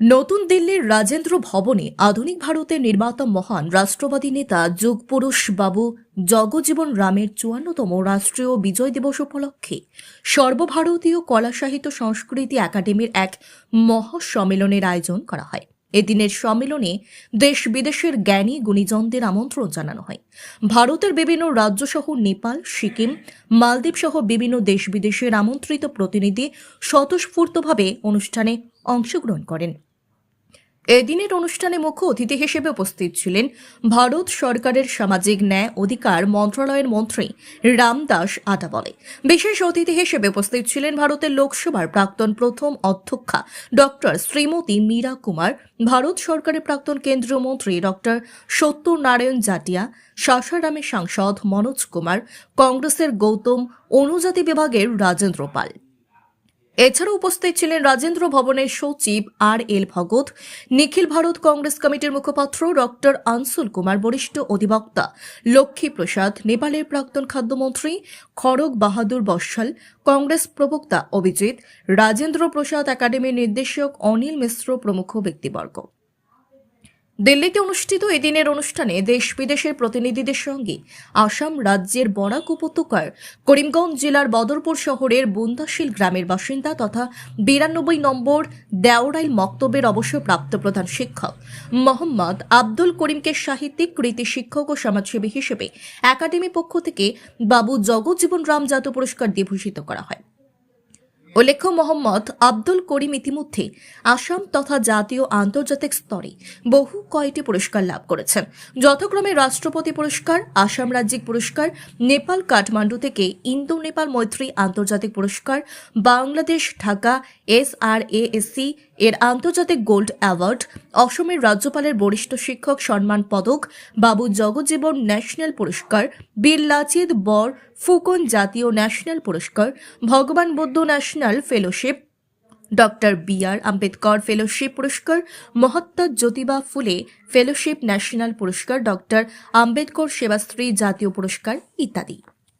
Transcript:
নতুন দিল্লির রাজেন্দ্র ভবনে আধুনিক ভারতের নির্মাতা মহান রাষ্ট্রবাদী নেতা যুগপুরুষ বাবু জগজীবন রামের চুয়ান্নতম রাষ্ট্রীয় বিজয় দিবস উপলক্ষে সর্বভারতীয় কলা সাহিত্য সংস্কৃতি একাডেমির এক মহাসম্মেলনের আয়োজন করা হয়। এদিনের সম্মেলনে দেশ বিদেশের জ্ঞানী গুণীজনদের আমন্ত্রণ জানানো হয়। ভারতের বিভিন্ন রাজ্য সহ নেপাল, সিকিম, মালদ্বীপ সহ বিভিন্ন দেশ বিদেশের আমন্ত্রিত প্রতিনিধি স্বতঃস্ফূর্তভাবে অনুষ্ঠানে অংশগ্রহণ করেন। এদিনের অনুষ্ঠানে মুখ্য অতিথি হিসেবে উপস্থিত ছিলেন ভারত সরকারের সামাজিক ন্যায় অধিকার মন্ত্রণালয়ের মন্ত্রী রামদাস আটাবলে বিশেষ অতিথি হিসেবে উপস্থিত ছিলেন ভারতের লোকসভার প্রাক্তন প্রথম অধ্যক্ষা ডক্টর শ্রীমতী মীরা কুমার, ভারত সরকারের প্রাক্তন কেন্দ্রীয় মন্ত্রী ডক্টর সত্যনারায়ণ জাটিয়া, সাসারামের সাংসদ মনোজ কুমার, কংগ্রেসের গৌতম, অনুজাতি বিভাগের রাজেন্দ্র পাল। এছাড়াও উপস্থিত ছিলেন রাজেন্দ্র ভবনের সচিব আর এল ভগত, নিখিল ভারত কংগ্রেস কমিটির মুখপাত্র ডক্টর আনসুল কুমার বরিষ্ঠ অধিবক্তা, লক্ষ্মী প্রসাদ, নেপালের প্রাক্তন খাদ্যমন্ত্রী খড়গ বাহাদুর বর্ষাল, কংগ্রেস প্রবক্তা অভিজিৎ, রাজেন্দ্র প্রসাদ একাডেমির নির্দেশক অনিল মিশ্র প্রমুখ ব্যক্তিবর্গ। দিল্লিতে অনুষ্ঠিত এদিনের অনুষ্ঠানে দেশ বিদেশের প্রতিনিধিদের সঙ্গে আসাম রাজ্যের বরাক উপত্যকার করিমগঞ্জ জেলার বদরপুর শহরের বুন্দাশীল গ্রামের বাসিন্দা তথা বিরানব্বই নম্বর দেওরাইল মক্তবের অবসরপ্রাপ্ত প্রধান শিক্ষক মোহাম্মদ আব্দুল করিমকে সাহিত্যিক, কৃতি শিক্ষক ও সমাজসেবী হিসেবে একাডেমি পক্ষ থেকে বাবু জগজ্জীবন রাম জাতীয় পুরস্কার দিয়ে ভূষিত করা হয়। উল্লেখ্য মোহাম্মদ আব্দুল করিম ইতিমধ্যে আসাম তথা জাতীয় আন্তর্জাতিক স্তরে বহু কয়টি পুরস্কার লাভ করেছেন। যথাক্রমে রাষ্ট্রপতি পুরস্কার, আসাম রাজ্যিক পুরস্কার, নেপাল কাঠমান্ডু থেকে ইন্দো নেপাল মৈত্রী আন্তর্জাতিক পুরস্কার, Bangladesh Dhaka S R ASC এর আন্তর্জাতিক গোল্ড অ্যাওয়ার্ড, অসমের রাজ্যপালের বরিষ্ঠ শিক্ষক সম্মান পদক, বাবু জগজ্জীবন ন্যাশনাল পুরস্কার, বীর লাচিত বর ফুকন জাতীয় ন্যাশনাল পুরস্কার, ভগবান Buddha national fellowship doctor B R Ambedkar fellowship পুরস্কার মহাত্মা জ্যোতিবা ফুলে ফেলোশিপ ন্যাশনাল পুরস্কার ডক্টর আম্বেদকর সেবাশ্রী জাতীয় পুরস্কার ইত্যাদি